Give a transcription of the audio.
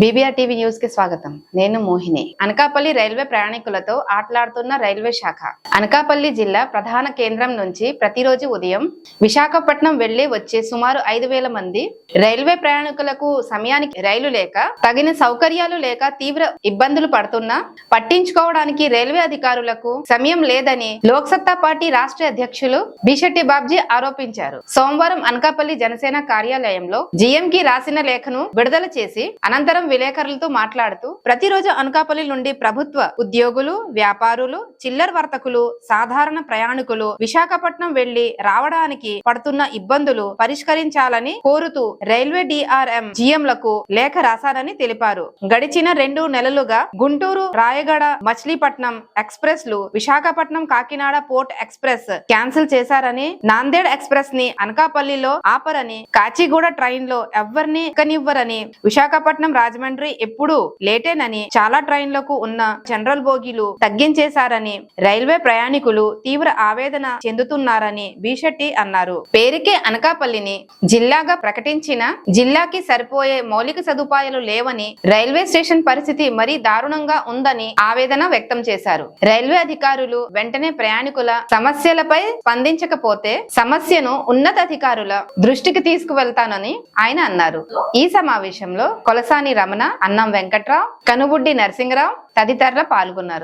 BBR TV న్యూస్కి స్వాగతం. నేను మోహిని. అనకాపల్లి రైల్వే ప్రయాణికులతో ఆటలాడుతున్న రైల్వే శాఖ. అనకాపల్లి జిల్లా ప్రధాన కేంద్రం నుంచి ప్రతిరోజు ఉదయం విశాఖపట్నం వెళ్ళి వచ్చే సుమారు ఐదు వేల మంది రైల్వే ప్రయాణికులకు సమయానికి రైలు లేక తగిన సౌకర్యాలు లేక తీవ్ర ఇబ్బందులు పడుతున్నా పట్టించుకోవడానికి రైల్వే అధికారులకు సమయం లేదని లోక్సత్తా పార్టీ రాష్ట్ర అధ్యక్షులు బిశెట్టి బాబ్జీ ఆరోపించారు. సోమవారం అనకాపల్లి జనసేన కార్యాలయంలో జీఎం కి రాసిన లేఖను విడుదల చేసి అనంతరం విలేకరులతో మాట్లాడుతూ ప్రతిరోజు అనకాపల్లి నుండి ప్రభుత్వ ఉద్యోగులు వ్యాపారులు చిల్లర వర్తకులు సాధారణ ప్రయాణికులు విశాఖపట్నం వెళ్ళి రావడానికి పడుతున్న ఇబ్బందులు పరిష్కరించాలని కోరుతూ రైల్వే డిఆర్ఎం లకు లేఖ రాశారని తెలిపారు. గడిచిన రెండు నెలలుగా Guntur Rayagada Machilipatnam ఎక్స్ప్రెస్లు Visakhapatnam Kakinada port express cancel చేశారని నాందేడ్ ఎక్స్ప్రెస్ని అనకాపల్లిలో ఆపరని కాచిగూడ ట్రైన్లో ఎవ్వరిని ఎక్కనివ్వరని విశాఖపట్నం రాజమండ్రి ఎప్పుడు లేటేనని చాలా ట్రైన్లకు ఉన్న జనరల్ బోగీలు తగ్గించేశారని రైల్వే ప్రయాణికులు తీవ్ర ఆవేదన చెందుతున్నారని బీషెట్టి అన్నారు. పేరుకే అనకాపల్లిని జిల్లాగా ప్రకటించిన జిల్లాకి సరిపోయే మౌలిక సదుపాయాలు లేవని రైల్వే స్టేషన్ పరిస్థితి మరీ దారుణంగా ఉందని ఆవేదన వ్యక్తం చేశారు. రైల్వే అధికారులు వెంటనే ప్రయాణికుల సమస్యలపై స్పందించకపోతే సమస్యను ఉన్నతాధికారుల దృష్టికి తీసుకువెళ్తానని ఆయన అన్నారు. ఈ సమావేశంలో కొలసాని రమణ అన్నం వెంకట్రావు కనుబుడ్డి నరసింహరావు తదితరులు పాల్గొన్నారు.